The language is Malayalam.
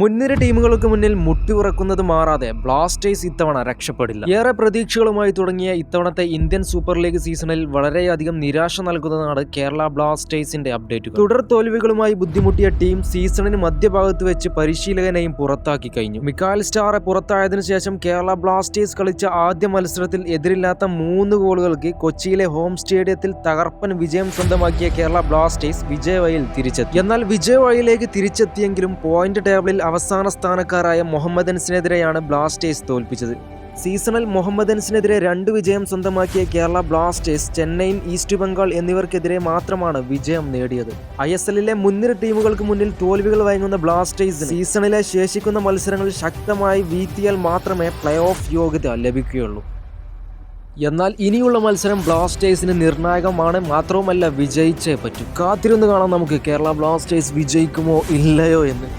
മുൻനിര ടീമുകൾക്ക് മുന്നിൽ മുട്ടിയുറക്കുന്നത് മാറാതെ ബ്ലാസ്റ്റേഴ്സ് ഇത്തവണ രക്ഷപ്പെടില്ല. ഏറെ പ്രതീക്ഷകളുമായി തുടങ്ങിയ ഇത്തവണത്തെ ഇന്ത്യൻ സൂപ്പർ ലീഗ് സീസണിൽ വളരെയധികം നിരാശ നൽകുന്നതാണ് കേരള ബ്ലാസ്റ്റേഴ്സിന്റെ അപ്ഡേറ്റുകൾ. തുടർ തോൽവികളുമായി ബുദ്ധിമുട്ടിയ ടീം സീസണിന് മധ്യഭാഗത്ത് വെച്ച് പരിശീലകനെയും പുറത്താക്കി കഴിഞ്ഞു. മിക്കാൽ സ്റ്റാറെ പുറത്തായതിനു ശേഷം കേരള ബ്ലാസ്റ്റേഴ്സ് കളിച്ച ആദ്യ മത്സരത്തിൽ എതിരില്ലാത്ത മൂന്ന് ഗോളുകൾക്ക് കൊച്ചിയിലെ ഹോം സ്റ്റേഡിയത്തിൽ തകർപ്പൻ വിജയം സ്വന്തമാക്കിയ കേരള ബ്ലാസ്റ്റേഴ്സ് വിജയവയിൽ തിരിച്ചെത്തി. എന്നാൽ വിജയവയിലേക്ക് തിരിച്ചെത്തിയെങ്കിലും പോയിന്റ് ടേബിളിൽ അവസാന സ്ഥാനക്കാരായ മുഹമ്മദൻസിനെതിരെയാണ് ബ്ലാസ്റ്റേഴ്സ് തോൽപ്പിച്ചത്. സീസണൽ മുഹമ്മദൻസിനെതിരെ രണ്ട് വിജയം സ്വന്തമാക്കിയ കേരള ബ്ലാസ്റ്റേഴ്സ് ചെന്നൈയിൻ ഈസ്റ്റ് ബംഗാൾ എന്നിവർക്കെതിരെ മാത്രമാണ് വിജയം നേടിയത്. ഐ എസ് എല്ലിലെ മുൻനിര ടീമുകൾക്ക് മുന്നിൽ തോൽവികൾ വഴങ്ങുന്ന ബ്ലാസ്റ്റേഴ്സ് സീസണിലെ ശേഷിക്കുന്ന മത്സരങ്ങളിൽ ശക്തമായി വീത്തിയാൽ മാത്രമേ പ്ലേ ഓഫ് യോഗ്യത ലഭിക്കുകയുള്ളൂ. എന്നാൽ ഇനിയുള്ള മത്സരം ബ്ലാസ്റ്റേഴ്സിന് നിർണായകമാണ്. മാത്രവുമല്ല വിജയിച്ചേ പറ്റൂ. കാത്തിരുന്ന് കാണാം നമുക്ക് കേരള ബ്ലാസ്റ്റേഴ്സ് വിജയിക്കുമോ ഇല്ലയോ എന്ന്.